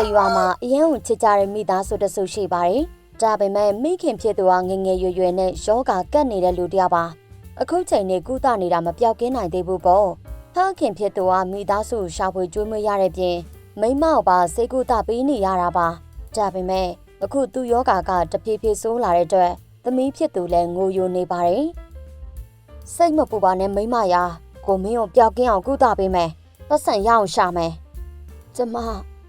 တရွာမှာအရင်ကချစ်ကြတဲ့မိသားစုတစုရှိပါတယ်။ဒါပေမဲ့မိခင်ဖြစ်သူကငယ်ငယ်ရွယ်ရွယ်နဲ့ယောဂကတ်နေတဲ့လူတစ်ယောက်ပါ။အခုချိန်နဲ့ကုသနေတာမပြောက်ကင်းနိုင်သေးဘူးပေါ့။ဖခင်ဖြစ်သူကမိသားစုရှာဖွေကျွေးမွေးရတဲ့ပြင်မိမကိုပါစိတ်ကုသပေးနေရတာပါ။ဒါပေမဲ့အခုသူယောဂကတဖြည်းဖြည်းဆိုးလာတဲ့အတွက်သမီးဖြစ်သူလည်းငိုယိုနေပါတယ်။စိတ်မပူပါနဲ့မိမရာကိုမင်းကိုပျောက်ကင်းအောင်ကုသပေးမယ်။ပတ်စံရအောင်ရှာမယ်။ကျမ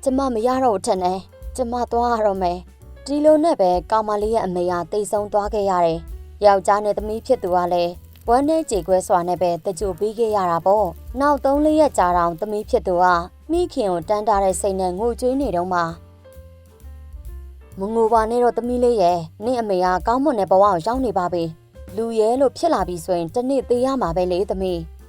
ကျမမရတော့ဘူးထင်တယ်။ကျမသွားရတော့မယ်။ဒီလိုနဲ့ပဲကောင်မလေးရဲ့အမေကတိတ်ဆုံးသွားခဲ့ရတယ်။ယောက်ျားနဲ့သမီးဖြစ်သူကလည်းဝမ်းနဲ့ကြေခွဲစွာနဲ့ပဲတကြိုပေးခဲ့ရတာပေါ့။နောက်၃လရက်ကြာတော့သမီးဖြစ်သူကမိခင်ကိုတန်းတာတဲ့စိတ်နဲ့ငိုကြွေးနေတော့မှမငိုပါနဲ့တော့သမီးလေးရဲ့နင့်အမေကကောင်းမွန်တဲ့ဘဝကိုရောက်နေပါပြီ။လူရဲလို့ဖြစ်လာပြီဆိုရင်တစ်နေ့သေးရမှာပဲလေသမီး။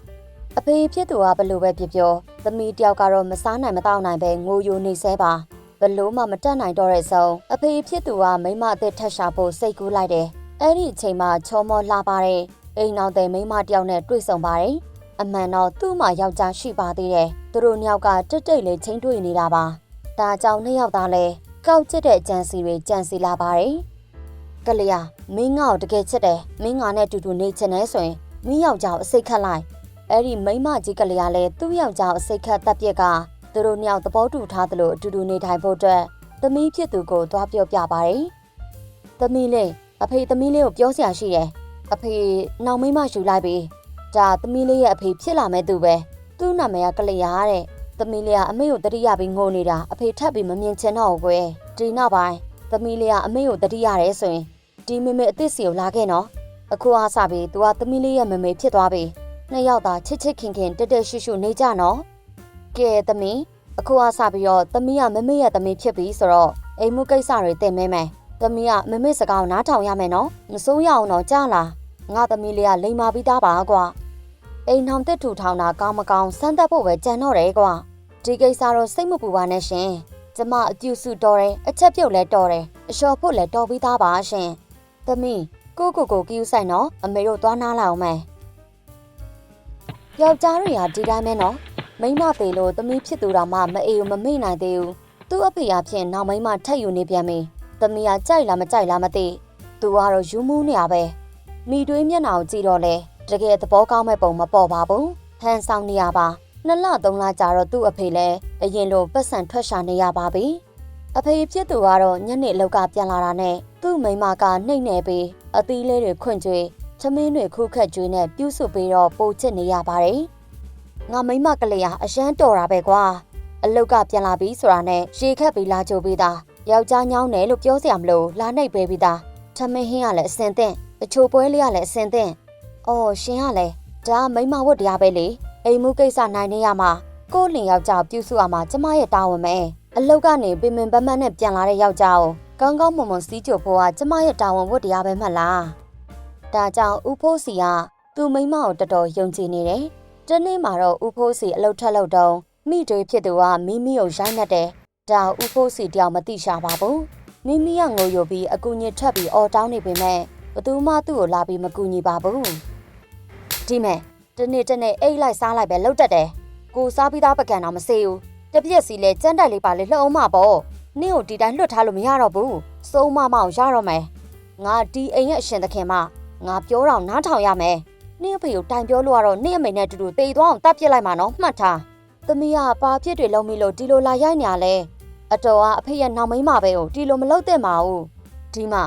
အဖေဖြစ်သူကဘလို့ပဲဖြစ်ပြောသမီးတယောက်ကတော့မစားနိုင်မတောက်နိုင်ပဲငိုယိုနေဆဲပါဘလို့မှမတက်နိုင်တော့တဲ့ဆုံးအဖေဖြစ်သူကမိမအသက်ထက်ရှာဖို့စိတ်ကူးလိုက်တယ်အဲ့ဒီအချိန်မှာချောမောလှပါတယ်အိမ်နောက်တဲ့မိမတယောက်နဲ့တွေ့ဆုံပါတယ်အမှန်တော့သူ့မှာယောက်ျားရှိပါသေးတယ်သူတို့နှစ်ယောက်ကတက်တိတ်လေးချင်းတွေ့နေတာပါဒါကြောင့်နှစ်ယောက်သားလဲကောက်ကျစ်တဲ့ကြံစီတွေကြံစီလာပါတယ်ကလျာမင်းငါ့ကိုတကယ်ချစ်တယ်မင်းငါနဲ့တူတူနေချင်တယ်ဆိုရင်မင်းယောက်ျားကိုအစိတ်ခတ်လိုက် အဲ့ဒီမိမကြီးကလေးကလည်းသူ့ယောက်ျားအစိတ်ခတ်တက်ပြက်ကသူတို့နှစ်ယောက်သဘောတူထားသလိုအတူတူနေထိုင်ဖို့အတွက်သမီးဖြစ်သူကိုသွားပြောပြပါတယ်။သမီးလေးအဖေသမီးလေးကိုပြောစရာရှိတယ်။အဖေနောက်မိမယူလိုက်ပြီ။ဒါသမီးလေးရဲ့အဖေဖြစ်လာမဲ့သူပဲ။သူ့နာမည်ကကလေးရတဲ့။သမီးလေးကအမေကိုတတိယပြီးငိုနေတာအဖေထပ်ပြီးမမြင်ချင်တော့ဘူးကွယ်။ဒီနောက်ပိုင်းသမီးလေးကအမေကိုတတိရတယ်ဆိုရင်ဒီမေမေအစ်စ်စီကိုလာခဲ့နော်။အခုအားစပြီး तू ကသမီးလေးရဲ့မေမေဖြစ်သွားပြီ။ နှစ်ယောက်သာချစ်ချစ်ခင်ခင်တက်တက်ရှုရှုနေကြနော်။ကဲသမီးအခုအဆပြီးတော့သမီးကမမေရဲ့သမီးဖြစ်ပြီဆိုတော့အိမ်မှုကိစ္စတွေတင်မဲမယ်သမီးကမမေစကားကိုနားထောင်ရမယ်နော်မစိုးရအောင်တော့ကြားလားငါသမီးလေးကလိန်မာပြီးသားပါကွာအိမ်ထောင်တစ်ထူထောင်တာကောင်းမကောင်းစမ်းသပ်ဖို့ပဲကြံတော့တယ်ကွာဒီကိစ္စတော့စိတ်မပူပါနဲ့ရှင်ကျမအကျူစုတော်တယ်အချက်ပြုတ်လဲတော်တယ်အလျှော်ဖို့လဲတော်ပြီးသားပါရှင်သမီးကိုကိုကိုကယူဆိုင်နော်အမေတို့သွားနားလာအောင်မယ် ယောက်ျားတွေကဒီတိုင်းပဲနော်မိမသေးလို့သမီးဖြစ်သူတော်မှမအေးဘူးမမေ့နိုင်သေးဘူးသူ့အဖေအဖြစ်နောက်မိမထက်ယူနေပြန်ပြီသမီးကကြိုက်လားမကြိုက်လားမသိသူကတော့ယူမှုနေရပဲမိတွေးမျက်နှာကိုကြည့်တော့လေတကယ်သဘောကောင်းမဲ့ပုံမပေါ်ပါဘူးဟန်ဆောင်နေရပါနှစ်လသုံးလကြာတော့သူ့အဖေလည်းအရင်လိုပတ်စံထွက်ရှာနေရပါပြီအဖေဖြစ်သူကတော့ညနေလောက်ကပြန်လာတာနဲ့သူ့မိမကနှိမ့်နေပြီးအသီးလေးတွေခွန့်ကျွေး ချမင်းတွေခုခတ်ကျွေးနဲ့ပြုစုပေးတော့ပိုချစ်နေရပါတယ်ငါမိမကလေးဟာအရန်တော်တာပဲကွာအလုတ်ကပြန်လာပြီဆိုတာနဲ့ရေခက်ပြီးလာကြိုပေးတာယောက်ျားညောင်းတယ်လို့ပြောစရာမလိုလာနှိပ်ပေးပြီးသားထမင်းဟင်းကလည်းအစင်သင့်အချိုပွဲလေးကလည်းအစင်သင့်အော်ရှင်ကလည်းဒါမိမဝတ်တရားပဲလေအိမ်မှုကိစ္စနိုင်နေရမှာကိုလင်ယောက်ျားပြုစုရမှာကျမရဲ့တာဝန်ပဲအလုတ်ကနေပင်ပင်ပန်းပန်းနဲ့ပြန်လာတဲ့ယောက်ျားကိုကောင်းကောင်းမွန်မွန်စီးကြိုဖို့ကကျမရဲ့တာဝန်ဝတ်တရားပဲမှတ်လား ဒါကြောင့်ဦးဖိုးစီကသူ့မိမကိုတော်တော်ယုံကြည်နေတယ်တနေ့မှာတော့ဦးဖိုးစီအလုတ်ထက်လို့တုံးမိတွေဖြစ်သူကမိမိကိုရိုက်နှက်တယ်။ဒါဦးဖိုးစီတယောက်မသိရှာပါဘူး။မိမိကငိုယိုပြီးအကူညစ်ထွက်ပြီးအော်တောင်းနေပေမဲ့ဘသူမှသူ့ကိုလာပြီးမကူညီပါဘူး။ဒီမဲ့တနေ့တနေ့အိတ်လိုက်စားလိုက်ပဲလှုပ်တတ်တယ်။ကိုစားပြီးသားပကံတော့မစေဘူး။တပြက်စီလဲကြမ်းတက်လေးပါလေလှုပ်အောင်မှာပေါ့။နင့်ကိုဒီတိုင်းလွတ်ထားလို့မရတော့ဘူး။စုံမမအောင်ရတော့မယ်။ငါဒီအိမ်ရဲ့အရှင်သခင်မ ငါပြောတော့နားထောင်ရမယ်။နင့်အဖေကိုတိုင်ပြောလို့ကတော့နင့်အမေနဲ့တူတူတေသွားအောင်တတ်ပြစ်လိုက်မှာနော်မှတ်ထား။သမီးကပါဖြစ်တွေလုံးမိလို့ဒီလိုလာရိုက်နေရလဲ။အတော်ကအဖေရဲ့နောက်မိန်းမပဲကိုဒီလိုမလုပ်သင့်ပါဘူး။ဒီမှာ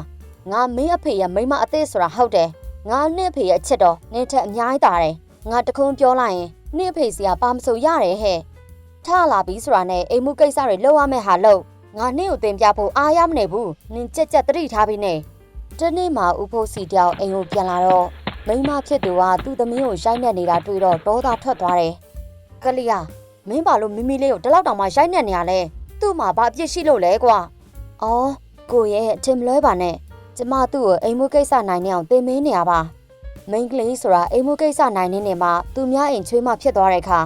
ငါမင်းအဖေရဲ့မိန်းမအသေးဆိုတာဟုတ်တယ်။ငါနင့်အဖေရဲ့အချစ်တော်နင့်ထက်အများကြီးတာတယ်။ငါတခုံးပြောလိုက်ရင်နင့်အဖေစီကပါမဆိုရတယ်ဟဲ့။ထလာပြီဆိုတာနဲ့အိမ်မှုကိစ္စတွေလုပ်ရမယ့်ဟာလုပ်ငါနင့်ကိုတင်ပြဖို့အားရမနေဘူး။နင်ကြက်ကြက်တတိထားပြီးနေ။ တနေ့မှဥဖို့စီတယောက်အိမ်ကိုပြန်လာတော့မိန်းမဖြစ်သူကသူ့သမီးကိုရိုက်နှက်နေတာတွေ့တော့ဒေါသထွက်သွားတယ်။ကလေးကမင်းဘာလို့မိမိလေးကိုဒီလောက်တောင်မှရိုက်နှက်နေရလဲ။သူ့မှာဘာအပြစ်ရှိလို့လဲကွာ။အော်ကိုရဲ့အထင်မလွဲပါနဲ့။ကျမသူ့ကိုအိမ်မှုကိစ္စနိုင်နေအောင်သင်မင်းနေရပါ။မိန်းကလေးဆိုတာအိမ်မှုကိစ္စနိုင်နေနေမှသူများအိမ်ချွေးမှဖြစ်သွားတဲ့အခါ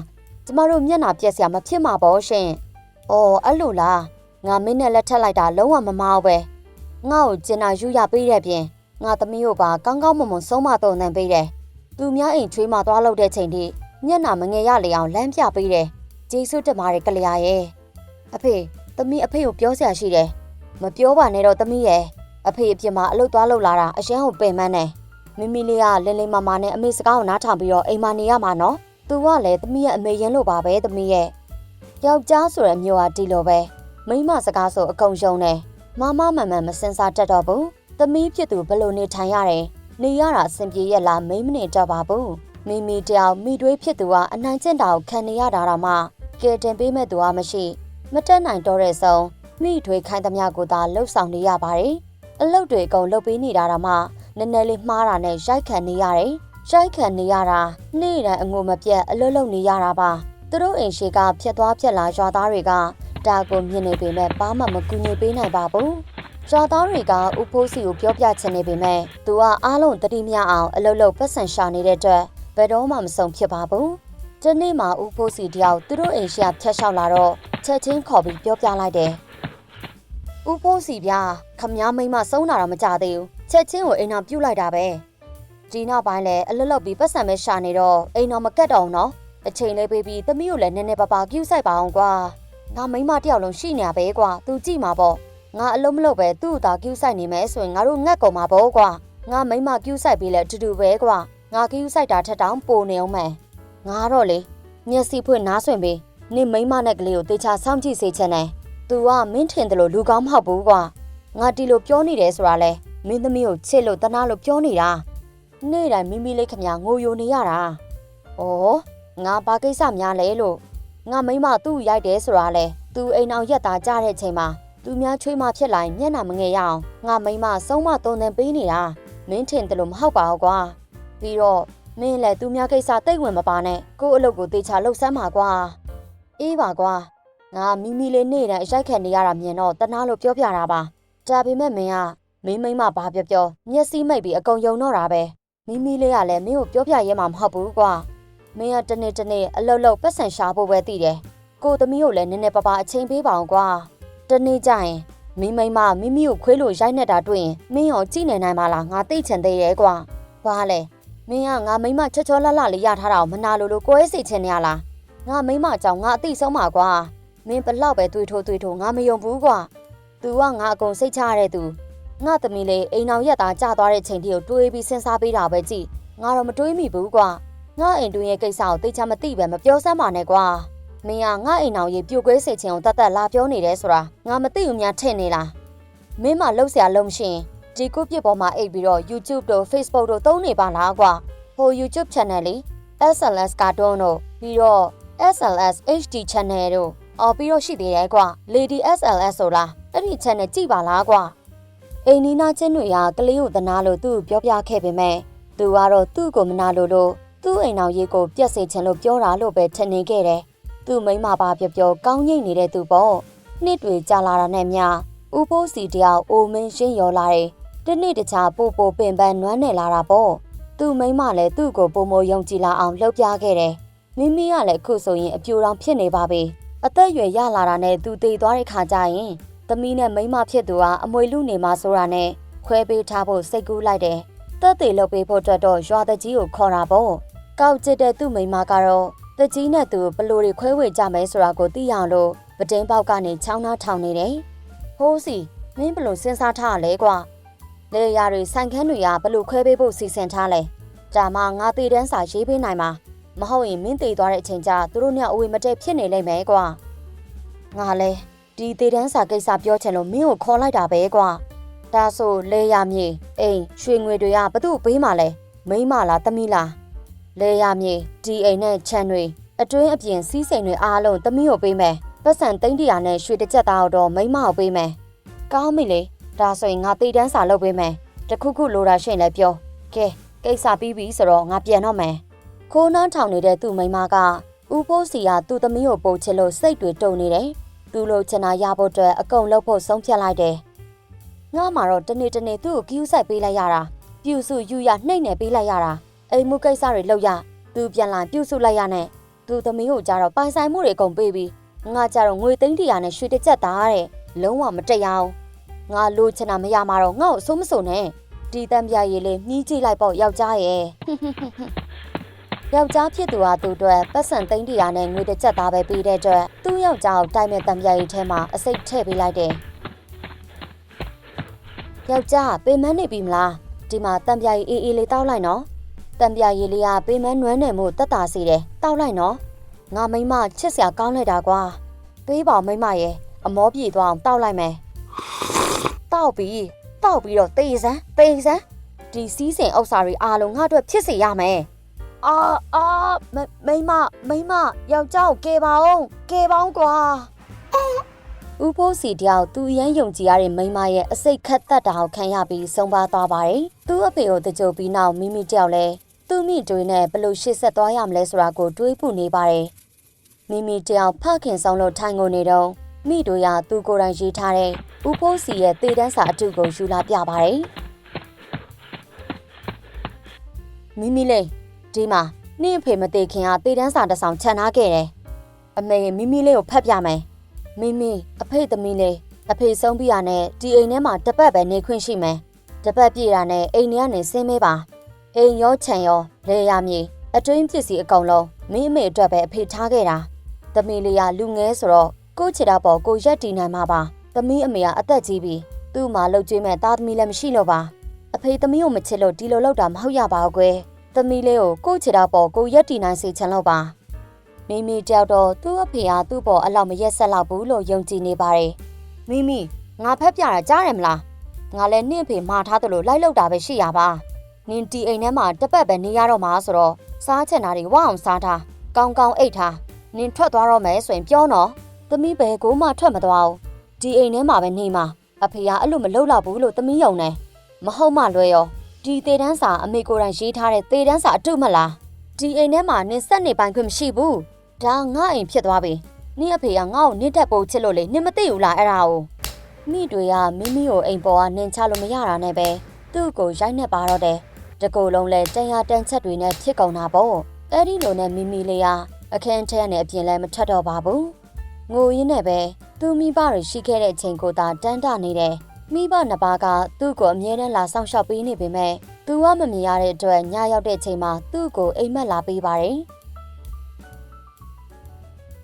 ကျမတို့မျက်နှာပြက်စရာမဖြစ်မှာပေါ့ရှင်။အော်အဲ့လိုလား။ငါမင်းနဲ့လက်ထက်လိုက်တာလုံးဝမမအောင်ပဲ။ ငါ့ကိုကျင်နာယူရပေးတဲ့ပြင်ငါသမီးတို့ပါကောင်းကောင်းမွန်မွန်ဆုံးမတော်နံပေးတယ်။သူများအိမ်ချွေးမသွားလို့တဲ့ချိန်ထိမျက်နှာမငယ်ရလေအောင်လမ်းပြပေးတယ်။ကျေးဇူးတင်ပါတယ်ကလျာရဲ့။အဖေတသမီးအဖေကိုပြောစရာရှိတယ်မပြောပါနဲ့တော့သမီးရဲ့အဖေအပြစ်မှာအလုတ်သွားလောက်လာတာအရှမ်းကိုပင်မန်းတယ်မိမိလေးကလင်းလင်းမမနဲ့အမေစကားကိုနားထောင်ပြီးတော့အိမ်မှာနေရမှာနော်သူကလည်းသမီးရဲ့အမေရင်လို့ပါပဲသမီးရဲ့ယောက်ျားဆိုတဲ့မျိုးဟာဒီလိုပဲမိန်းမစကားဆိုအကုန်ယုံတယ် မမမှန်မှန်မစင်စားတတ်တော့ဘူးသမီးဖြစ်သူဘယ်လိုနေထိုင်ရတယ်နေရတာအဆင်ပြေရဲ့လားမိမ့်မနေတော့ပါဘူးမိမိတယောက်မိတွေးဖြစ်သူကအနိုင်ကျင့်တာကိုခံနေရတာတော့မှကဲတင်ပေးမဲ့သူကမရှိ မတက်နိုင်တော့တဲ့ဆုံးမိထွေခိုင်းသမျှကိုသာလှုပ်ဆောင်နေရပါတယ်အလုပ်တွေအကုန်လုပ်ပေးနေတာတော့မှနည်းနည်းလေးမှားတာနဲ့ရိုက်ခံနေရတယ်ရိုက်ခံနေရတာနေ့တိုင်းအငိုမပြတ်အလုပ်လုပ်နေရတာပါသူတို့အိမ်ရှိကဖြတ်သွားဖြတ်လာရွာသားတွေက ဒါကိုမြင်နေပေမဲ့ဘာမှမကူညီပေးနိုင်ပါဘူးရွာသားတွေကဥဖိုးစီကိုပြောပြချင်နေပေမဲ့သူကအားလုံးတတိမြအောင်အလုပ်လုပ်ပတ်စံရှာနေတဲ့အတွက်ဘယ်တော့မှမဆုံးဖြစ်ပါဘူး။ဒီနေ့မှာဦးဖိုးစီတယောက်သူတို့အိမ်ရှိကဖြတ်လျှောက်လာတော့ချက်ချင်းခေါ်ပြီးပြောပြလိုက်တယ်။ဦးဖိုးစီဗျာခမားမိမဆုံးတာတော့မကြသေးဘူး။ချက်ချင်းကိုအိမ်တော်ပြုတ်လိုက်တာပဲ။ဒီနောက်ပိုင်းလည်းအလွတ်လွတ်ပြီးပတ်စံပဲရှာနေတော့အိမ်တော်မကတ်တော့ဘူးနော်။အချိန်လေးပေးပြီးသမီးကိုလည်းနည်းနည်းပါးပါကျူးဆိုင်ပါအောင်ကွာ။ ငါမိမတယောက်လုံးရှိနေရပဲကွာ။ तू ကြည့်မှာပေါ့။ငါအလုံးမလို့ပဲသူ့ကိုသာကျူးဆိုင်နေမယ်ဆိုရင်ငါတို့ငတ်ကုန်မှာပေါ့ကွာ။ငါမိမကျူးဆိုင်ပြီးလဲအတူတူပဲကွာ။ငါကျူးဆိုင်တာထက်တောင်ပိုနေအောင်မယ်။ငါတော့လေမျက်စိဖွင့်နားဆွင့်ပြီးနေမိမနဲ့ကလေးကိုတေချာစောင့်ကြည့်စေချင်တယ်။ तू ကမင်းထင်တယ်လို့လူကောင်းမဟုတ်ဘူးကွာ။ငါတီလိုပြောနေတယ်ဆိုတာလဲမင်းသမီးကိုချစ်လို့တနာလို့ပြောနေတာ။နေ့တိုင်းမိမိလေးခမငိုယိုနေရတာ။အော်ငါဘာကိစ္စများလဲလို့ ငါမိမသူ့ရိုက်တယ်ဆိုတာလဲ။ तू အိမ်အောင်ရက်သားကြတဲ့ချိန်မှာသူများချွေးမဖြစ်လာရင်မျက်နှာမငယ်ရအောင်ငါမိမဆုံးမတုံးတင်ပေးနေတာမင်းထင်တယ်လို့မဟုတ်ပါဘူးကွာပြီးတော့မင်းလည်းသူများကိစ္စတိတ်ဝင်မပါနဲ့ကို့အလုပ်ကိုတေချာလှုပ်ဆမ်းပါကွာအေးပါကွာငါမိမိလေးနေ့တိုင်းအရိုက်ခံနေရတာမြင်တော့တနာလို့ပြောပြတာပါဒါပေမဲ့မင်းကမင်းမိမဘာပြောပြောမျက်စိမိတ်ပြီးအကုန်ယုံတော့တာပဲမိမိလေးကလည်းမင်းကိုပြောပြရဲမှာမဟုတ်ဘူးကွာ မင်းကတနေ့တနေ့အလုပ်လုပ်ပတ်စံရှာဖို့ပဲတည်တယ်ကိုသမီးကိုလည်းနည်းနည်းပါးပါအချိန်ပေးပါအောင်ကွာတနေ့ကျရင်မိမိမမိမိကိုခွေးလို့ရိုက်နေတာတွေ့ရင်မင်းရောကြည့်နေနိုင်ပါလားငါသိချင်သေးရဲ့ကွာဘာလဲမင်းကငါမိမချောချောလှလှလေးရထားတာကိုမနာလို့လို့ကိုယ်စိတ်ချင်နေရလားငါမိမအကြောင်းငါအသိဆုံးပါကွာမင်းဘလောက်ပဲတွေးထိုးတွေးထိုးငါမယုံဘူးကွာ तू ကငါအကုန်စိတ်ချရတဲ့ तू ငါသမီးလေးအိမ်အောင်ရက်သားကြာသွားတဲ့ချိန်ထိကိုတွေးပြီးစဉ်းစားပေးတာပဲကြည့်ငါတော့မတွေးမိဘူးကွာ ငါအိမ်တွင်ရဲ့ကိစ္စကိုသိချာမသိပဲမပြောစမ်းပါနဲ့ကွာမင်းကငါအိမ်အောင်ရေပြိုကွဲစေခြင်းကိုတတ်တတ်လာပြောနေတယ်ဆိုတာငါမသိဘူးများထင်နေလားမင်းမလှုပ်ဆရာလုံးရှင်ဒီကုပြစ်ပေါ်မှာအိတ်ပြီးတော့ YouTube တို့ Facebook တို့သုံးနေပါလားကွာဟို YouTube channel လေး SLS Cartoon တို့ပြီးတော့ SLS HD channel တို့အော်ပြီးတော့ရှိသေးတယ်ကွာ Lady SLS ဆိုလားအဲ့ဒီ channel ကြည့်ပါလားကွာအိမ်နီးနားချင်းတွေကကလေးကိုတနာလို့သူ့ကိုပြောပြခဲ့ပေမဲ့သူကတော့သူ့ကိုမနာလို့လို့ သူ့အိမ်အောင်ရေးကိုပြက်စေချင်လို့ပြောတာလို့ပဲထင်နေခဲ့တယ်သူ့မိမပါပြောပြောကောင်းငိမ့်နေတဲ့သူပေါ့နှစ်တွေကြာလာတာနဲ့မျှဦးဖိုးစီတယောက်အိုမင်းရှင်းရောလာတယ်တနေ့တခြားပို့ပို့ပင်ပန်းနွမ်းနယ်လာတာပေါ့သူ့မိမလည်းသူ့ကိုပုံမယုံကြည်လာအောင်လှုပ်ပြခဲ့တယ်မိမိကလည်းအခုဆိုရင်အပြိုတော်ဖြစ်နေပါပြီအသက်အရွယ်ရလာတာနဲ့သူတည်သွားတဲ့ခါကျရင်သမီးနဲ့မိမဖြစ်သူကအမွေလူနေမှာဆိုတာနဲ့ခွဲပေးထားဖို့စိတ်ကူးလိုက်တယ် တက်သေးလုပ်ပေးဖို့အတွက်တော့ရွာတကြီးကိုခေါ်တာပေါ့ကောက်ကျစ်တဲ့သူ့မိမကတော့တကြီးနဲ့သူဘလို့တွေခွဲဝေကြမယ်ဆိုတာကိုသိရအောင်လို့ပတင်းပေါက်ကနေချောင်းနှားထောင်နေတယ်ဟိုးစီမင်းဘလို့စဉ်းစားထားရလဲကွာလေယာတွေဆိုင်ခန်းတွေကဘလို့ခွဲပေးဖို့စီစဉ်ထားလဲဒါမှငါတည်တန်းစာရေးပေးနိုင်မှာမဟုတ်ရင်မင်းတည်သွားတဲ့အချိန်ကျသူတို့နဲ့အဝေမတက်ဖြစ်နေလိမ့်မယ်ကွာငါလဲဒီတည်တန်းစာကိစ္စပြောချင်လို့မင်းကိုခေါ်လိုက်တာပဲကွာ ဒါဆိုလေယာမြေအိမ်ရွှေငွေတွေကဘသူ့ပေးမှလဲမိမလားသမီးလားလေယာမြေဒီအိမ်နဲ့ခြံတွေအတွင်းအပြင်စီးစိမ်တွေအားလုံးသမီးကိုပေးမယ်ပတ်စံသိန်းတရာနဲ့ရွှေတစ်ချက်သားတော့မိမကိုပေးမယ်ကောင်းပြီလေဒါဆိုရင်ငါတည်တန်းစာလုပ်ပေးမယ်တခုခုလိုတာရှိရင်လည်းပြောကဲကိစ္စပြီးပြီဆိုတော့ငါပြန်တော့မယ်ခိုးနှန်းထောင်နေတဲ့သူ့မိမကဦးဖိုးစီကသူ့သမီးကိုပို့ချစ်လို့စိတ်တွေတုန်နေတယ်သူ့လိုချင်တာရဖို့အတွက်အကုန်လုပ်ဖို့ဆုံးဖြတ်လိုက်တယ် ငါမှတော့တနေ့တနေ့သူ့ကိုကြီးဥဆိုင်ပေးလိုက်ရတာပြူစုယူရနှိမ့်နေပေးလိုက်ရတာအိမ်မှုကိစ္စတွေလုပ်ရသူပြန်လာပြုစုလိုက်ရနဲ့သူသမီးကိုကြတော့ပိုင်ဆိုင်မှုတွေအကုန်ပေးပြီးငါကြတော့ငွေသိန်းတရာနဲ့ရွှေတစ်ကြက်သားတဲ့လုံးဝမတက်ရအောင်ငါလိုချင်တာမရမှာတော့ငါ့ကိုအစိုးမစိုးနဲ့ဒီတံပြားရည်လေးမြည်ကြည့်လိုက်ပေါ့ယောက်ျားရဲ့ယောက်ျားဖြစ်သူဟာသူ့အတွက်ပတ်စံသိန်းတရာနဲ့ငွေတစ်ချက်သားပဲပေးတဲ့အတွက်သူ့ယောက်ျားကိုတိုက်မဲ့တံပြားရီထဲမှာအစိတ်ထည့်ပေးလိုက်တယ်။ ယောက်ျားပေမန်းနေပြီမလားဒီမှာတံပြားရီအေးအေးလေးတောက်လိုက်နော်။တံပြားရီလေးကပေမန်းနွမ်းနေမှုတက်တာစီတယ်တောက်လိုက်နော်။ငါမိမချစ်စရာကောင်းလိုက်တာကွာ။ပေးပါမိမရဲ့အမောပြေသွားအောင်တောက်လိုက်မယ်။တောက်ပြီးတောက်ပြီးတော့တေးစမ်းတေးစမ်းဒီစည်းစိမ်ဥစ္စာတွေအားလုံးငါ့အတွက်ဖြစ်စေရမယ်။အာအာမိမမိမယောက်ျားကိုကယ်ပါအောင်ကယ်ပေါင်းကွာ။ ဦးဖိုးစီတယောက်သူရမ်းယုံကြည်ရတဲ့မိမရဲ့အစိတ်ခတ်သက်တာကိုခံရပြီးဆုံးပါသွားပါတယ်။သူ့အဖေကိုတကြိုပြီးနောက်မိမိတယောက်လည်းသူ့မိတွေနဲ့ဘလို့ရှေ့ဆက်သွားရမလဲဆိုတာကိုတွေးပူနေပါတယ်။မိမိတယောက်ဖခင်ဆောင်လို့ထိုင်ကုန်နေတော့မိတို့ရသူကိုယ်တိုင်ရေးထားတဲ့ဦးဖိုးစီရဲ့တေတန်းစာအထုကိုယူလာပြပါတယ်။မိမိလေးဒီမှာနင့်အဖေမသေးခင်ကတေတန်းစာတစ်ဆောင်ခြံထားခဲ့တယ်။အမေမိမိလေးကိုဖတ်ပြမယ်။ မိမိအဖေသမီးလေးအဖေဆုံးပြရနဲ့ဒီအိမ်ထဲမှာတစ်ပတ်ပဲနေခွင့်ရှိမယ်။တစ်ပတ်ပြည့်တာနဲ့အိမ်ထဲကနေဆင်းမေးပါ။အိမ်ရောခြံရောလေယာမြေအတွင်းပစ္စည်းအကုန်လုံးမင်းအမေအတွက်ပဲအဖေထားခဲ့တာ။သမီးလေးကလူငယ်ဆိုတော့ကိုယ့်ခြေတော်ပေါ်ကိုရက်တည်နိုင်မှာပါ။သမီးအမေကအသက်ကြီးပြီ။သူ့မှာလှုပ်ကြွေးမဲ့သားသမီးလည်းမရှိလို့ပါ။အဖေသမီးကိုမချစ်လို့ဒီလိုလုပ်တာမဟုတ်ရပါဘူးကွယ်။သမီးလေးကိုကိုယ့်ခြေတော်ပေါ်ကိုရက်တည်နိုင်စေချင်လို့ပါ။ မိမိတယောက်တော့သူ့အဖေဟာသူ့ပေါ်အလောက်မရက်ဆက်လောက်ဘူးလို့ယုံကြည်နေပါတယ်။မိမိငါဖက်ပြတာကြားတယ်မလား။ငါလည်းနှင့်အဖေမှားထားသလိုလိုက်လောက်တာပဲရှိရပါ။နင်တီအိမ်ထဲမှာတစ်ပတ်ပဲနေရတော့မှာဆိုတော့စားချင်တာတွေဝအောင်စားထား။ကောင်းကောင်းအိတ်ထား။နင်ထွက်သွားတော့မယ်ဆိုရင်ပြောနော်။သမီးပဲကိုမှထွက်မသွားဘူး။ဒီအိမ်ထဲမှာပဲနေမှာ။အဖေကအဲ့လိုမလုပ်တော့ဘူးလို့သမီးယုံနေ။မဟုတ်မှလွဲရော။ဒီသေတန်းစာအမေကိုယ်တိုင်ရေးထားတဲ့သေတန်းစာအတုမလား။ဒီအိမ်ထဲမှာနင်ဆက်နေပိုင်ခွင့်မရှိဘူး။ ဒါငါအိမ်ဖြစ်သွားပြီ။နင့်အဖေကငါ့ကိုနင့်တက်ပို့ချစ်လို့လေနင်မသိဘူးလားအဲ့ဒါကို။မိတွေကမိမိကိုအိမ်ပေါ်ကနင်ချလို့မရတာနဲ့ပဲသူ့ကိုရိုက်နှက်ပါတော့တယ်။တကူလုံးလဲတန်ရတန်ချက်တွေနဲ့ဖြစ်ကုန်တာပေါ့။အဲ့ဒီလိုနဲ့မိမိလေးကအခန်းထဲနဲ့အပြင်လဲမထွက်တော့ပါဘူး။ငိုရင်းနဲ့ပဲသူမိဘတွေရှိခဲ့တဲ့ချိန်ကိုသာတန်းတနေတယ်။မိဘနှစ်ပါးကသူ့ကိုအမြဲတမ်းလာဆောင်ရှောက်ပေးနေပေမဲ့သူကမမြင်ရတဲ့အတွက်ညရောက်တဲ့ချိန်မှာသူ့ကိုအိမ်မက်လာပေးပါတယ်။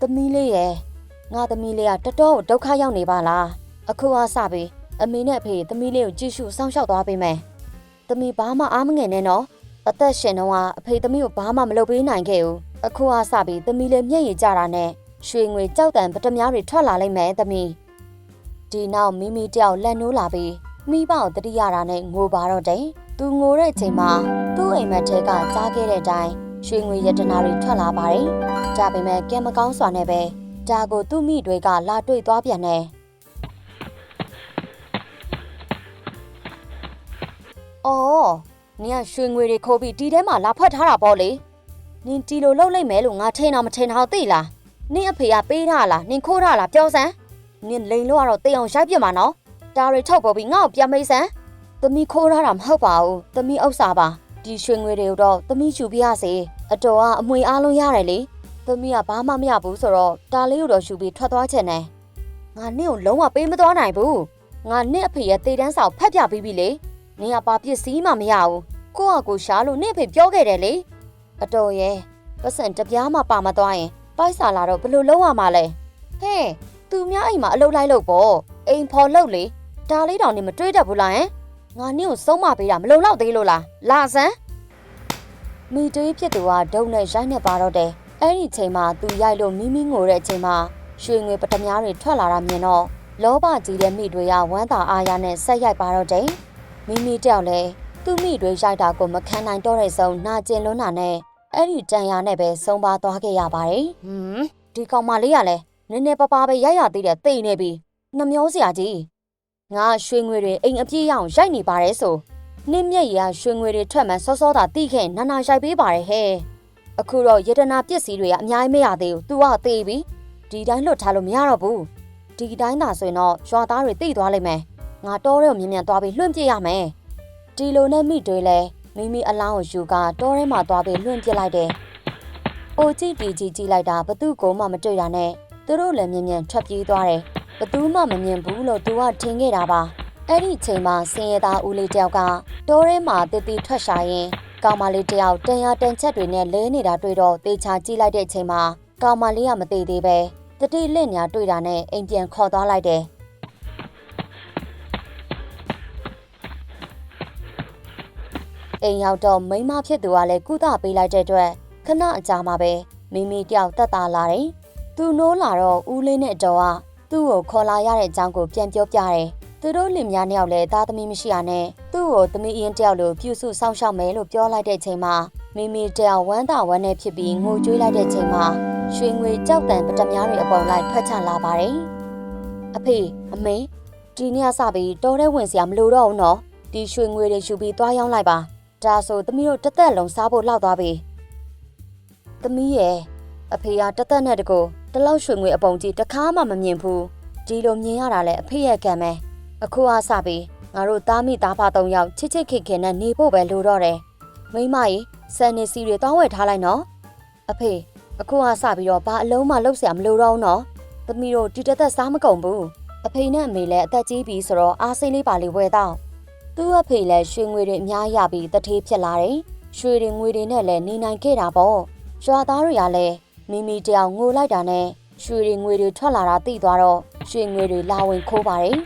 သမီးလေးရဲ့ငါသမီးလေးကတော်တော်ဒုက္ခရောက်နေပါလား။အခုအစပြီအမေနဲ့အဖေသမီးလေးကိုကြည့်ရှုစောင့်ရှောက်သွားပေးမယ်။သမီးဘာမှအားမငယ်နဲ့နော်။အသက်ရှင်တော့အဖေသမီးကိုဘာမှမလုပ်ပေးနိုင်ခဲ့ဘူး။အခုအစပြီသမီးလေးမျက်ရည်ကျတာနဲ့ရွှေငွေကြောက်တံပတများတွေထွက်လာလိမ့်မယ်သမီး။ဒီနောက်မိမိတယောက်လက်နိုးလာပြီးမိဘကိုတတိရတာနဲ့ငိုပါတော့တယ်။သူငိုတဲ့အချိန်မှာသူ့အိမ်မက်ထဲကကြားခဲ့တဲ့အတိုင်း ရွှေငွေရတနာတွေထွက်လာပါတယ်။ဒါပေမဲ့ကဲမကောင်းစွာနဲ့ပဲဒါကိုသူ့မိတွေကလာတွေ့သွားပြန်တယ်။အော်နင်ကရွှေငွေတွေခိုးပြီးဒီထဲမှာလာဖတ်ထားတာပေါ့လေ။နင်တီလိုလှုပ်လိုက်မယ်လို့ငါထင်တော့မထင်တော့သိလား။နင်အဖေကပေးထားလားနင်ခိုးထားလားပြောစမ်း။နင်လိန်လို့ကတော့တေအောင်ရိုက်ပြစ်မှာနော်။ဒါတွေထုတ်ပေါ်ပြီးငါ့ကိုပြန်မိတ်စမ်း။သမီးခိုးထားတာမဟုတ်ပါဘူး။သမီးဥစ္စာပါ။ ဒီရွှေငွေတွေကိုတော့သမီးယူပြရစေ။အတော်ကအမွေအားလုံးရတယ်လေ။သမီးကဘာမှမရဘူးဆိုတော့ဒါလေးကိုတော့ယူပြီးထွက်သွားချင်တယ်။ငါနင့်ကိုလုံးဝပေးမသွားနိုင်ဘူး။ငါနင့်အဖေရဲ့တေတန်းစာကိုဖတ်ပြပြီးပြီလေ။နင်ကပါပစ္စည်းမှမရဘူး။ကိုယ့်အကိုရှားလို့နင့်အဖေပြောခဲ့တယ်လေ။အတော်ရဲ့ပတ်စံတပြားမှပါမသွားရင်ပိုက်စာလာတော့ဘယ်လိုလုပ်ရမှာလဲ။ဟဲ့သူများအိမ်မှာအလုပ်လိုက်လို့ပေါ့။အိမ်ဖော်လုပ်လေ။ဒါလေးတောင်နေမတွေးတတ်ဘူးလားဟင်။ ငါနင့်ကိုဆုံးမပေးတာမလုံလောက်သေးလို့လား။လာစမ်း။မိတွေးဖြစ်သူကဒုံနဲ့ရိုက်နေပါတော့တယ်။အဲ့ဒီချိန်မှာသူရိုက်လို့မိမိငိုတဲ့အချိန်မှာရွှေငွေပထမတွေထွက်လာတာမြင်တော့လောဘကြီးတဲ့မိတွေကဝမ်းသာအားရနဲ့ဆက်ရိုက်ပါတော့တယ်။မိမိတယောက်လည်းသူ့မိတွေရိုက်တာကိုမခံနိုင်တော့တဲ့ဆုံးနာကျင်လွန်းတာနဲ့အဲ့ဒီတန်ရာနဲ့ပဲဆုံးပါသွားခဲ့ရပါတယ်။ဟွန်းဒီကောင်မလေးကလည်းနည်းနည်းပါးပါးပဲရိုက်ရသေးတယ်တိတ်နေပြီ။နှမျောစရာကြီး။ ငါရွှေငွေတွေအိမ်အပြည့်ရအောင်ရိုက်နေပါတယ်ဆို။နင်းမြက်ရရွှေငွေတွေထွက်မှစောစောသာတိခဲ့နာနာရိုက်ပေးပါတယ်ဟဲ့။အခုတော့ယတနာပစ္စည်းတွေကအများကြီးမရသေးဘူး။ तू ကသေးပြီ။ဒီတိုင်းလွတ်ထားလို့မရတော့ဘူး။ဒီတိုင်းသာဆိုရင်တော့ရွာသားတွေတိတ်သွားလိမ့်မယ်။ငါတော့တဲ့ကိုမြင်မြန်သွားပြီးလွှင့်ပြစ်ရမယ်။ဒီလိုနဲ့မိတွေလဲမိမိအလောင်းကိုယူကတောထဲမှာသွားပြီးလွှင့်ပစ်လိုက်တယ်။အိုကြည့်တီကြည့်ကြည့်လိုက်တာဘသူ့ကိုမှမတွေ့တာနဲ့သူတို့လည်းမြင်မြန်ထွက်ပြေးသွားတယ်။ ဘသူမှမမြင်ဘူးလို့သူကထင်ခဲ့တာပါ။အဲ့ဒီချိန်မှာစင်ရသားဦးလေးတယောက်ကတောထဲမှာတည်တည်ထွက်ရှာရင်းကောင်မလေးတယောက်တန်ရတန်ချက်တွေနဲ့လဲနေတာတွေ့တော့တေချာကြည့်လိုက်တဲ့အချိန်မှာကောင်မလေးကမသေးသေးပဲတတိလင့်ညာတွေ့တာနဲ့အိမ်ပြန်ခေါ်သွားလိုက်တယ်အိမ်ရောက်တော့မိန်းမဖြစ်သူကလည်းကုသပေးလိုက်တဲ့အတွက်ခဏအကြာမှာပဲမိမိတယောက်တက်တာလာတယ်။သူနိုးလာတော့ဦးလေးနဲ့အတော်က သူ့ကိုခေါ်လာရတဲ့အကြောင်းကိုပြန်ပြောပြတယ်။သူတို့လင်မယားနှစ်ယောက်လည်းသားသမီးမရှိရနဲ့သူ့ကိုသမီးအရင်တယောက်လိုပြုစုစောင့်ရှောက်မယ်လို့ပြောလိုက်တဲ့ချိန်မှာမိမိတယောက်ဝမ်းသာဝမ်းနဲ့ဖြစ်ပြီးငိုကြွေးလိုက်တဲ့ချိန်မှာရွှေငွေကြောက်တံပတမားတွေအပေါ်လိုက်ထွက်ချလာပါတယ်။အဖေအမေဒီနေ့ကစပြီးတော်တဲ့ဝင်စရာမလိုတော့ဘူးနော်။ဒီရွှေငွေတွေယူပြီးသွားရောက်လိုက်ပါ။ဒါဆိုသမီးတို့တစ်သက်လုံးစားဖို့လောက်သွားပြီ။သမီးရဲ့အဖေကတစ်သက်နဲ့တကူ တလောက်ရွှေငွေအပုံကြီးတစ်ခါမှမမြင်ဘူး။ဒီလိုမြင်ရတာလဲအဖေရဲ့ကံပဲ။အခုကစပြီးငါတို့သားမိသားဖသုံးယောက်ချစ်ချစ်ခင်ခင်နဲ့နေဖို့ပဲလိုတော့တယ်။မိမကြီးစံနေစီတွေတောင်းဝယ်ထားလိုက်နော်။အဖေအခုကစပြီးတော့ဘာအလုံးမှလုပ်เสียမလိုတော့ဘူးနော်။သမီးတို့ဒီတစ်သက်စားမကုန်ဘူး။အဖေနဲ့အမေလည်းအသက်ကြီးပြီဆိုတော့အားစိမ့်လေးပါလေးဝယ်တော့သူ့အဖေလည်းရွှေငွေတွေအများရပြီးတထေးဖြစ်လာတယ်။ရွှေတွေငွေတွေနဲ့လည်းနေနိုင်ခဲ့တာပေါ့။ရွာသားတွေကလည်း မိမိတယောက်ငိုလိုက်တာနဲ့ရွှေတွေငွေတွေထွက်လာတာသိသွားတော့ရွှေငွေတွေလာဝင်ခိုးပါတယ်။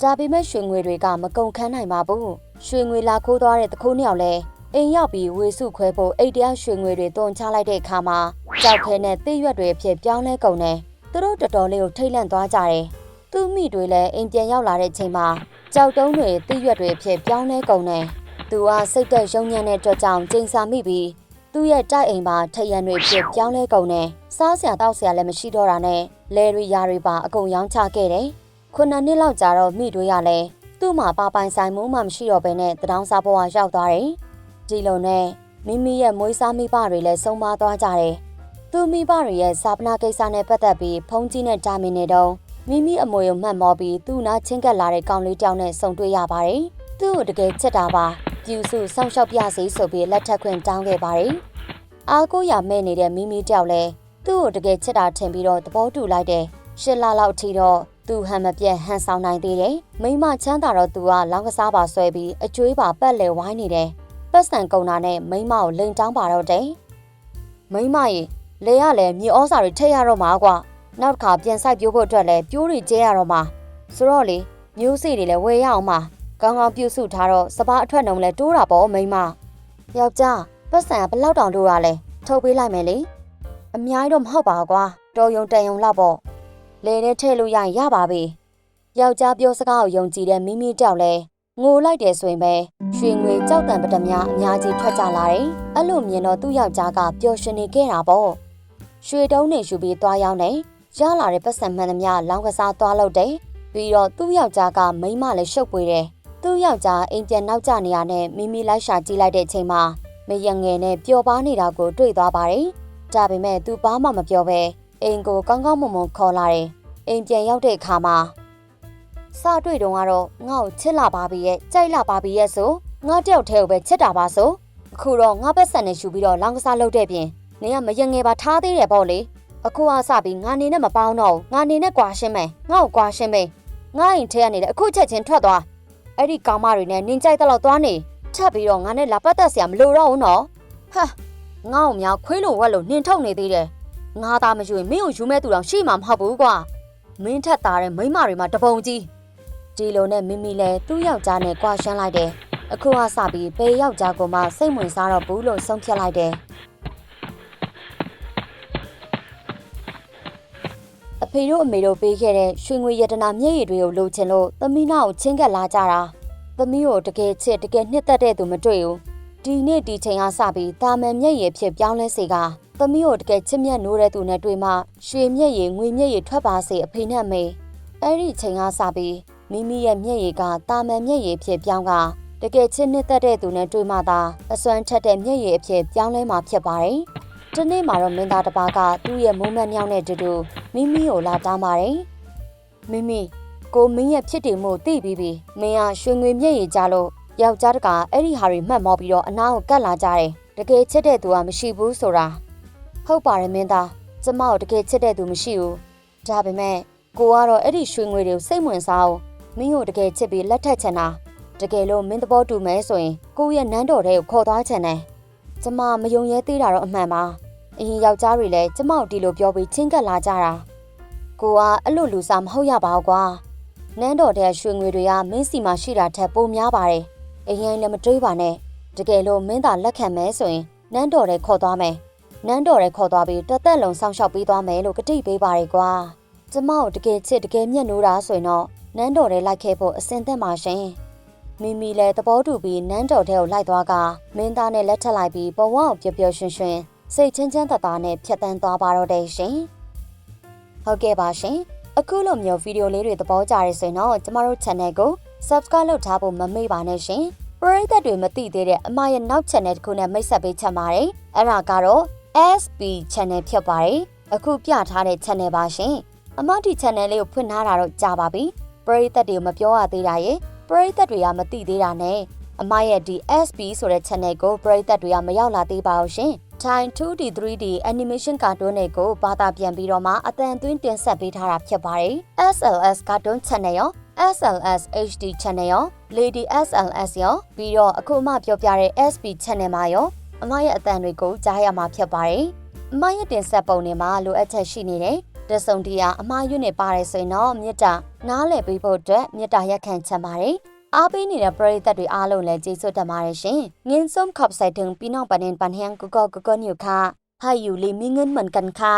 ဒါပေမဲ့ရွှေငွေတွေကမကုန်ခန်းနိုင်ပါဘူး။ရွှေငွေလာခိုးသွားတဲ့တခိုးနှစ်ယောက်လည်းအိမ်ရောက်ပြီးဝေစုခွဲဖို့အိတ်တရားရွှေငွေတွေတွန်ချလိုက်တဲ့အခါမှာကြောက်ခဲနဲ့တိရွက်တွေအဖြစ်ပြောင်းလဲကုန်တယ်။သူတို့တော်တော်လေးကိုထိတ်လန့်သွားကြတယ်။သူ့မိတွေလည်းအိမ်ပြန်ရောက်လာတဲ့ချိန်မှာကြောက်တုံးတွေတိရွက်တွေအဖြစ်ပြောင်းလဲကုန်တယ်။ သူကစိတ်သက်ရုံညံ့တဲ့အတွက်ကြောင့်ကျိန်စာမိပြီးသူ့ရဲ့တိုက်အိမ်ပါထရံတွေဖြစ်ပြောင်းလဲကုန်တယ်။စားစရာတောက်စရာလည်းမရှိတော့တာနဲ့လဲတွေယာတွေပါအကုန်ရောင်းချခဲ့တယ်။ခုနှစ်နှစ်လောက်ကြာတော့မိတွေရလဲသူ့မှာပါပိုင်ဆိုင်မှုမှမရှိတော့ဘဲနဲ့တထောင်စားဘဝရောက်သွားတယ်။ဒီလိုနဲ့မိမိရဲ့မွေးစားမိဘတွေလည်းဆုံးမသွားကြတယ်။သူ့မိဘတွေရဲ့စာပနာကိစ္စနဲ့ပတ်သက်ပြီးဖုန်းကြီးနဲ့တာမင်နေတော့မိမိအမွေကိုမှတ်မောပြီးသူ့နာချင်းကပ်လာတဲ့ကောင်လေးတောင်နဲ့ဆုံတွေ့ရပါတယ်။သူ့ကိုတကယ်ချစ်တာပါ။ ပြူစုစောင့်ရှောက်ပြစေဆိုပြီးလက်ထက်ခွင့်တောင်းခဲ့ပါတယ်။အားကိုးရမဲ့နေတဲ့မိမိတောက်လည်းသူ့ကိုတကယ်ချစ်တာထင်ပြီးတော့သဘောတူလိုက်တယ်။ရှစ်လလောက်ထိတော့သူဟန်မပြတ်ဟန်ဆောင်နိုင်သေးတယ်။မိမချမ်းသာတော့သူကလောင်းကစားပါဆွဲပြီးအကျွေးပါပတ်လေဝိုင်းနေတယ်။ပတ်စံကုံတာနဲ့မိမကိုလိန်တောင်းပါတော့တယ်။မိမရေလေရလည်းမြေဩစာတွေထည့်ရတော့မှာကွာ။နောက်တစ်ခါပြန်ဆိုင်ပြိုးဖို့အတွက်လည်းပြိုးတွေကျဲရတော့မှာ။ဆိုတော့လေမျိုးစေ့တွေလည်းဝယ်ရအောင်မှာ။ ကောင်းကောင်းပြုစုထားတော့စပားအထွက်နှုံလည်းတိုးတာပေါ့မိမ။ယောက်ျားပတ်စံကဘလောက်တောင်တိုးရလဲ။ထုတ်ပေးလိုက်မယ်လေ။အများကြီးတော့မဟုတ်ပါကွာ။တော်ယုံတန်ယုံလောက်ပေါ့။လေနဲ့ထည့်လို့ရရင်ရပါပြီ။ယောက်ျားပြောစကားကိုယုံကြည်တဲ့မိမိတောက်လဲငိုလိုက်တယ်ဆိုရင်ပဲရွှေငွေကြောက်တံပတမအများကြီးထွက်ကြလာတယ်။အဲ့လိုမြင်တော့သူ့ယောက်ျားကပျော်ရွှင်နေခဲ့တာပေါ့။ရွှေတုံးနဲ့ယူပြီးသွားရောက်နေရလာတဲ့ပတ်စံမှန်သမျှလောင်းကစားသွားလို့တယ်။ပြီးတော့သူ့ယောက်ျားကမိန်းမလည်းရှုပ်ပွေတယ်။ သူ့ယောက်ျားအိမ်ပြန်နောက်ကျနေရတဲ့မိမိလိုက်ရှာကြည့်လိုက်တဲ့အချိန်မှာမယငယ်နဲ့ပျော်ပါနေတာကိုတွေ့သွားပါတယ်။ဒါပေမဲ့သူဘာမှမပြောဘဲအိမ်ကိုကောင်းကောင်းမွန်မွန်ခေါ်လာတယ်။အိမ်ပြန်ရောက်တဲ့အခါမှာစတွေ့တုန်းကတော့ငါ့ကိုချစ်လာပါပြီရဲ့ကြိုက်လာပါပြီရဲ့ဆိုငါတယောက်တည်းကိုပဲချစ်တာပါဆိုအခုတော့ငါဘက်ဆန်နဲ့ယူပြီးတော့လောင်းကစားလုပ်တဲ့ပြင်နေကမယငယ်ပါထားသေးတယ်ပေါ့လေအခုအစပြီးငါနေနဲ့မပေါင်းတော့ဘူးငါနေနဲ့ကွာရှင်းမယ်ငါ့ကိုကွာရှင်းမယ်ငါအိမ်ထဲကနေလေအခုချက်ချင်းထွက်သွား အဲ့ဒီကောင်မတွေနဲ့နင်ကြိုက်တဲ့လောက်သွားနေထပ်ပြီးတော့ငါနဲ့လာပတ်သက်စရာမလိုတော့ဘူးနော်ဟာငါ့ကိုများခွေးလိုဝက်လိုနှင်ထုတ်နေသေးတယ်ငါသားမယူရင်မင်းကိုယူမဲ့သူတော့ရှိမှာမဟုတ်ဘူးကွာမင်းထက်သားတဲ့မိန်းမတွေမှာတပုံကြီးဒီလိုနဲ့မိမိလည်းသူ့ယောက်ျားနဲ့ကွာရှမ်းလိုက်တယ်အခုကစပြီးပေယောက်ျားကမှစိတ်ဝင်စားတော့ဘူးလို့ဆုံးဖြတ်လိုက်တယ် ဖေတို့အမေတို့ပေးခဲ့တဲ့ရွှေငွေရတနာမျက်ရည်တွေကိုလိုချင်လို့သမီးနာကိုချင်းကပ်လာကြတာသမီးကိုတကယ်ချစ်တကယ်နှစ်သက်တဲ့သူမတွေ့ဘူးဒီနေ့ဒီချိန်ကစပြီးတာမန်မျက်ရည်ဖြစ်ပြောင်းလဲစေကသမီးကိုတကယ်ချစ်မြတ်နိုးတဲ့သူနဲ့တွေ့မှရွှေမျက်ရည်ငွေမျက်ရည်ထွက်ပါစေအဖေနဲ့အမေအဲ့ဒီချိန်ကစပြီးမိမိရဲ့မျက်ရည်ကတာမန်မျက်ရည်ဖြစ်ပြောင်းကတကယ်ချစ်နှစ်သက်တဲ့သူနဲ့တွေ့မှသာအစွမ်းထက်တဲ့မျက်ရည်အဖြစ်ပြောင်းလဲမှာဖြစ်ပါတယ်။ဒီနေ့မှာတော့မင်းသားတစ်ပါးကသူ့ရဲ့မုံမက်ညောင်းနဲ့တူတူ မိမိကိုလာတားပါတယ်။မိမိကိုမင်းရဲ့ဖြစ်တည်မှုသိပြီးပြီ။မင်းကရွှေငွေမျက်ရည်ကြလို့ယောက်ျားတကအဲ့ဒီဟာတွေမှတ်မောပြီးတော့အနားကိုကတ်လာကြတယ်။တကယ်ချစ်တဲ့သူကမရှိဘူးဆိုတာဟုတ်ပါတယ်မင်းသားကျမကိုတကယ်ချစ်တဲ့သူမရှိဘူး။ဒါပေမဲ့ကိုကတော့အဲ့ဒီရွှေငွေတွေကိုစိတ်ဝင်စားအောင်မင်းကိုတကယ်ချစ်ပြီးလက်ထက်ချင်တာတကယ်လို့မင်းသဘောတူမဲဆိုရင်ကိုယ့်ရဲ့နန်းတော်ထဲကိုခေါ်သွားချင်တယ်ကျမမယုံရဲသေးတာတော့အမှန်ပါ အရင်ယောက်ျားတွေလည်းကျမကိုဒီလိုပြောပြီးချင်းကပ်လာကြတာကိုကအဲ့လိုလူစားမဟုတ်ရပါဘူးကွာနန်းတော်ထဲရွှေငွေတွေကမင်းစီမှာရှိတာထက်ပိုများပါတယ်အရင်လည်းမတွေးပါနဲ့တကယ်လို့မင်းသာလက်ခံမဲဆိုရင်နန်းတော်ထဲခေါ်သွားမယ်နန်းတော်ထဲခေါ်သွားပြီးတစ်သက်လုံးစောင့်ရှောက်ပေးသွားမယ်လို့ကတိပေးပါတယ်ကွာကျမကိုတကယ်ချစ်တကယ်မြတ်နိုးတာဆိုရင်တော့နန်းတော်ထဲလိုက်ခဲ့ဖို့အစင်သက်ပါရှင်မိမိလည်းသဘောတူပြီးနန်းတော်ထဲကိုလိုက်သွားကမင်းသားနဲ့လက်ထပ်လိုက်ပြီးဘဝကိုပျော်ပျော်ရွှင်ရွှင် စိတ်ချင်းချမ်းသာသာနဲ့ဖြတ်တန်းသွားပါတော့တယ်ရှင်။ဟုတ်ကဲ့ပါရှင်။အခုလိုမျိုးဗီဒီယိုလေးတွေသဘောကျရဆိုရင်တော့ကျမတို့ channel ကို subscribe လုပ်ထားဖို့မမေ့ပါနဲ့ရှင်။ပရိသတ်တွေမသိသေးတဲ့အမရဲ့နောက် channel တစ်ခုနဲ့မိတ်ဆက်ပေးချင်ပါတယ်။အဲ့ဒါကတော့ SB channel ဖြစ်ပါတယ်။အခုပြထားတဲ့ channel ပါရှင်။အမဒီ channel လေးကိုဖွင့်ထားတာတော့ကြာပါပြီ။ပရိသတ်တွေမပြောရသေးတာရဲ့ပရိသတ်တွေကမသိသေးတာနဲ့အမရဲ့ဒီ SB ဆိုတဲ့ channel ကိုပရိသတ်တွေကမရောက်လာသေးပါဘူးရှင်။ Thai 2D 3D animation cartoon တွေကိုဘာသာပြန်ပြီးတော့မှအတန်သွင်းတင်ဆက်ပေးထားတာဖြစ်ပါတယ်။ SLS cartoon channel ရော SLS HD channel ရော Lady SLS ရောပြီးတော့အခုမှပြောပြတဲ့ SB channel မှာရောအမရဲ့အတန်တွေကိုကြားရမှာဖြစ်ပါတယ်။အမရဲ့တင်ဆက်ပုံတွေမှာလိုအပ်ချက်ရှိနေတယ်။တဆုံတရာအမှားယွန်းနေပါတယ်ဆိုရင်တော့မြစ်တာနားလည်ပေးဖို့အတွက်မြစ်တာရက်ခံချင်ပါတယ်။ အားပေးနေတဲ့ပရိသတ်တွေအားလုံးလည်းကျေးဇူးတင်ပါတယ်ရှင်။ငင်းစုံခေါပ်ဆိုင်ထုံပြီးနောက်ပနင်ပန်ဟန်ကကောကကောညုခါဟာယူလီမင်းငင်းမှန်ကန်ခါ